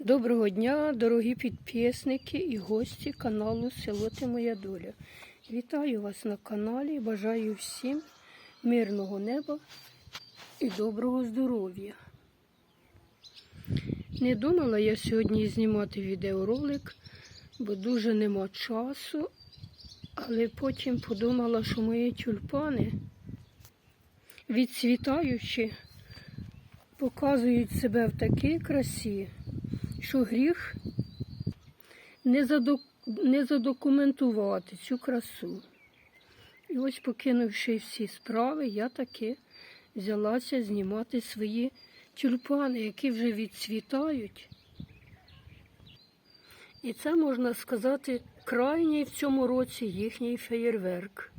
Доброго дня, дорогі підписники і гості каналу Село Ти Моя Доля. Вітаю вас на каналі. Бажаю всім мирного неба і доброго здоров'я. Не думала я сьогодні знімати відеоролик, бо дуже нема часу, але потім подумала, що мої тюльпани відцвітаючи, показують себе в такій красі що гріх не, задок... не задокументувати цю красу. І ось, покинувши всі справи, я таки взялася знімати свої тюльпани, які вже відцвітають. І це, можна сказати, крайній в цьому році їхній феєрверк.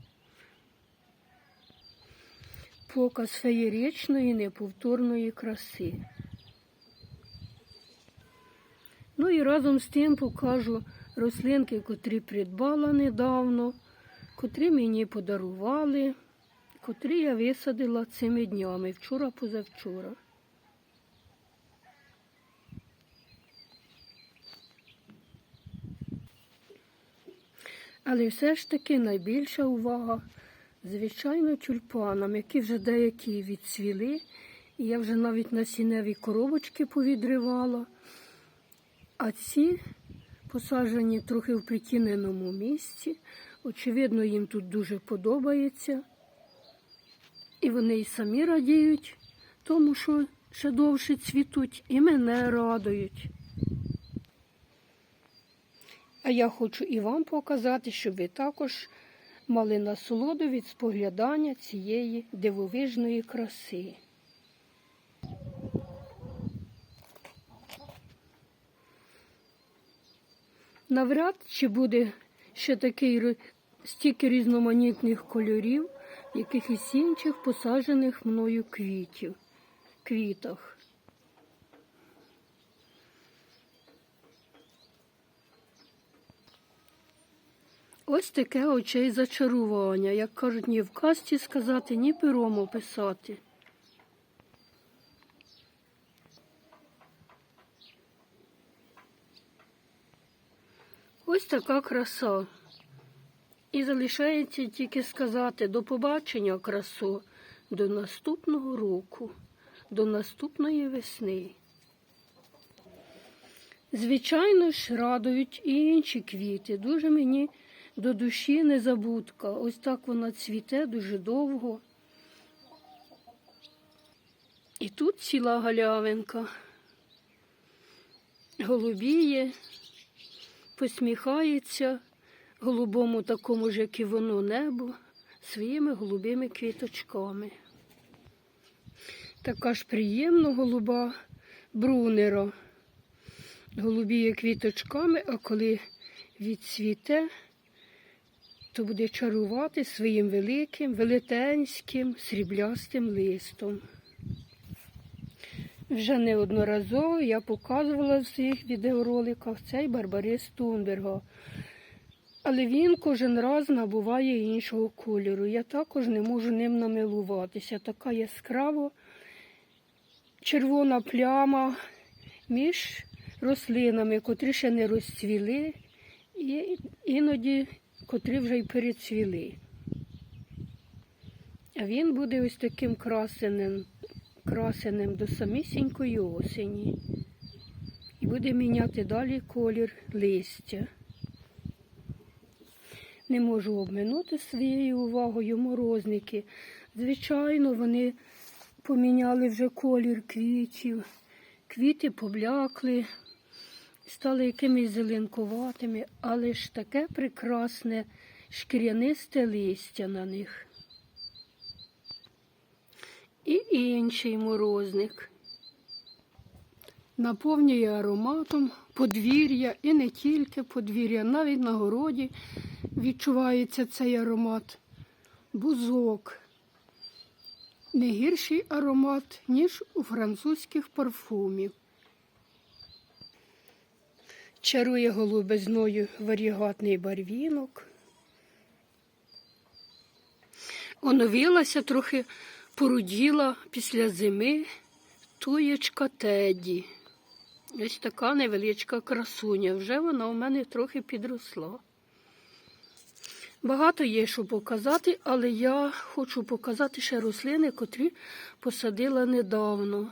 Показ феєричної неповторної краси. Ну і разом з тим покажу рослинки, котрі придбала недавно, котрі мені подарували, котрі я висадила цими днями, вчора-позавчора. Але все ж таки найбільша увага, звичайно, тюльпанам, які вже деякі відцвіли, і я вже навіть насінневі коробочки повідривала. А ці посаджені трохи в притіненому місці. Очевидно, їм тут дуже подобається. І вони й самі радіють, тому що ще довше цвітуть і мене радують. А я хочу і вам показати, щоб ви також мали насолоду від споглядання цієї дивовижної краси. Навряд чи буде ще такий стільки різноманітних кольорів, якихось інших посаджених мною квітів, квітах. Ось таке очей зачарування, як кажуть, ні в касті сказати, ні пером описати. Така краса. І залишається тільки сказати до побачення красо, до наступного року, до наступної весни. Звичайно ж, радують і інші квіти. Дуже мені до душі незабудка. Ось так вона цвіте дуже довго. І тут ціла галявинка. Голубіє, посміхається голубому такому ж, як і воно небо, своїми голубими квіточками. Така ж приємна голуба брунера. Голубіє квіточками, а коли відцвіте, то буде чарувати своїм великим, велетенським, сріблястим листом. Вже неодноразово я показувала в своїх відеороликах цей барбарис Тунберга. Але він кожен раз набуває іншого кольору. Я також не можу ним намилуватися. Така яскраво червона пляма між рослинами, котрі ще не розцвіли, і іноді котрі вже й перецвіли. А він буде ось таким красеним, красеним до самісінької осені. І буде міняти далі колір листя. Не можу обминути своєю увагою морозники. Звичайно, вони поміняли вже колір квітів. Квіти поблякли, стали якимись зеленкуватими, але ж таке прекрасне шкірянисте листя на них. І інший морозник. Наповнює ароматом подвір'я і не тільки подвір'я, навіть на городі відчувається цей аромат. Бузок. Не гірший аромат, ніж у французьких парфумів. Чарує голубизною варігатний барвінок. Оновилася трохи, поруділа після зими туєчка Теді. Ось така невеличка красуня. Вже вона у мене трохи підросла. Багато є що показати, але я хочу показати ще рослини, котрі посадила недавно.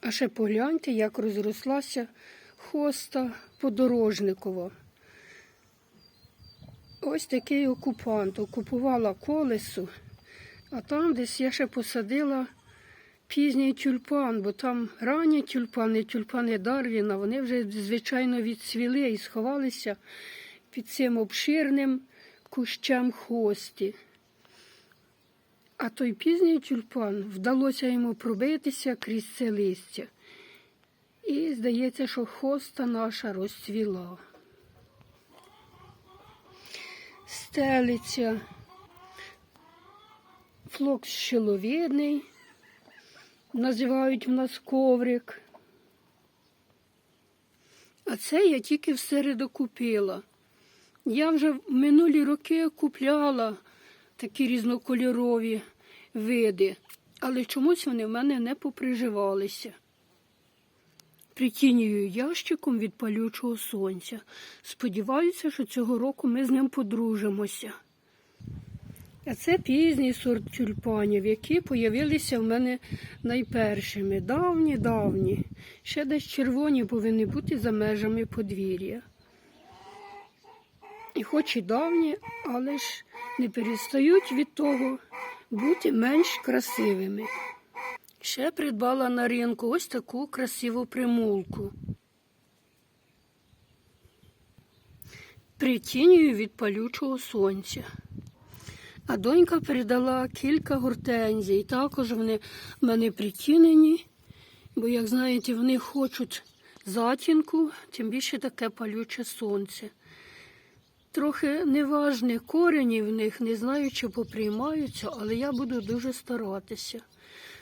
А ще погляньте, як розрослася хоста подорожникова. Ось такий окупант. Окупувала колесо, а там десь я ще посадила пізній тюльпан, бо там ранні тюльпани, тюльпани Дарвіна, вони вже звичайно відцвіли і сховалися під цим обширним кущем хості. А той пізній тюльпан вдалося йому пробитися крізь це листя. І здається, що хоста наша розцвіла. Стелиця, флокс щеловідний, називають в нас коврик. А це я тільки всереду купила. Я вже в минулі роки купляла такі різнокольорові види, але чомусь вони в мене не поприживалися. Притінюю ящиком від палючого сонця. Сподіваюся, що цього року ми з ним подружимося. А це пізній сорт тюльпанів, які появилися в мене найпершими. Давні, давні. Ще десь червоні повинні бути за межами подвір'я. І хоч і давні, але ж не перестають від того бути менш красивими. Ще придбала на ринку ось таку красиву примулку. Притінюю від палючого сонця. А донька передала кілька гортензій. Також вони в мене притінені, бо, як знаєте, вони хочуть затінку, тим більше таке палюче сонце. Трохи неважні корені в них, не знаю, чи поприймаються, але я буду дуже старатися.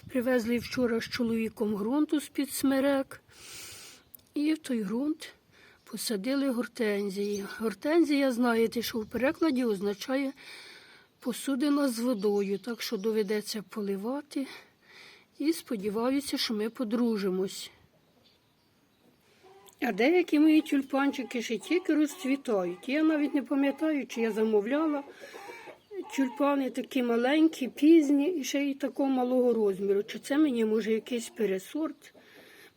Привезли вчора з чоловіком ґрунту з-під смерек, і в той ґрунт посадили гортензії. Гортензія, знаєте, що в перекладі означає посудина з водою, так що доведеться поливати. І сподіваюся, що ми подружимось. А деякі мої тюльпанчики ще тільки розцвітають. Я навіть не пам'ятаю, чи я замовляла тюльпани такі маленькі, пізні і ще й такого малого розміру. Чи це мені, може, якийсь пересорт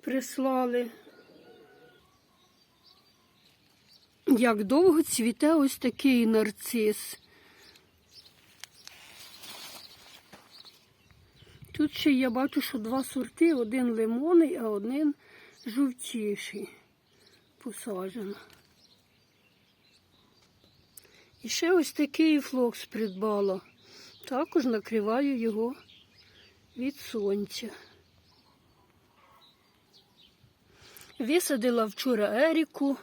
прислали? Як довго цвіте ось такий нарцис. Тут ще я бачу, що два сорти, один лимонний, а один жовтіший посаджено. І ще ось такий флокс придбала. Також накриваю його від сонця. Висадила вчора Еріку,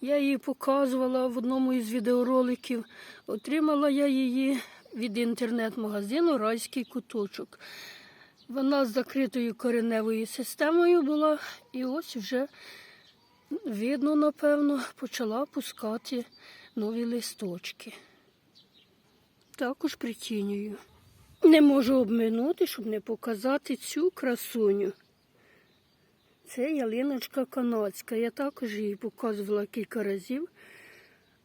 я її показувала в одному із відеороликів. Отримала я її від інтернет-магазину Райський куточок. Вона з закритою кореневою системою була, і ось вже видно, напевно, почала пускати нові листочки. Також притінюю. Не можу обминути, щоб не показати цю красуню. Це ялиночка канадська. Я також її показувала кілька разів,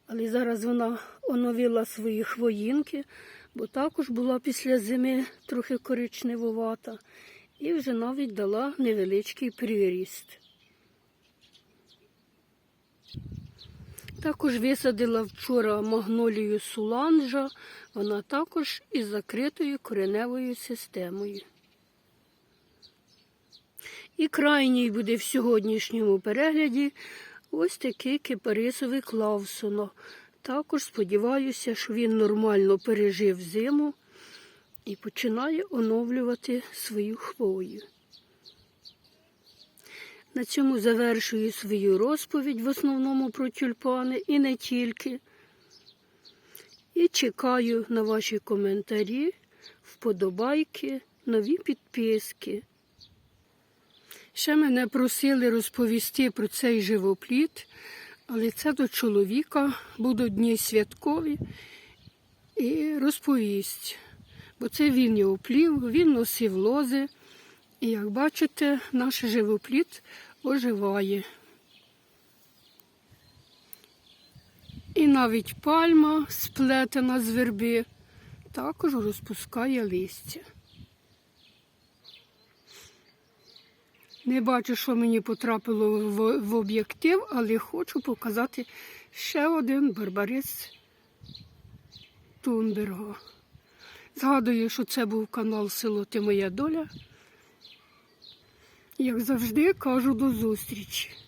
але зараз вона оновила свої хвоїнки, бо також була після зими трохи коричневувата і вже навіть дала невеличкий приріст. Також висадила вчора магнолію суланжа, вона також із закритою кореневою системою. І крайній буде в сьогоднішньому перегляді ось такий кипарисовий клавсоно. Також сподіваюся, що він нормально пережив зиму і починає оновлювати свою хвою. На цьому завершую свою розповідь в основному про тюльпани і не тільки. І чекаю на ваші коментарі, вподобайки, нові підписки. Ще мене просили розповісти про цей живопліт, але це до чоловіка будуть дні святкові і розповість. Бо це він його плів, він носив лози І як бачите, наш живопліт оживає. І навіть пальма, сплетена з верби, також розпускає листя. Не бачу, що мені потрапило в, в об'єктив, але хочу показати ще один барбарис Тунберга. Згадую, що це був канал Село Ти Моя Доля. Як завжди, кажу до зустрічі.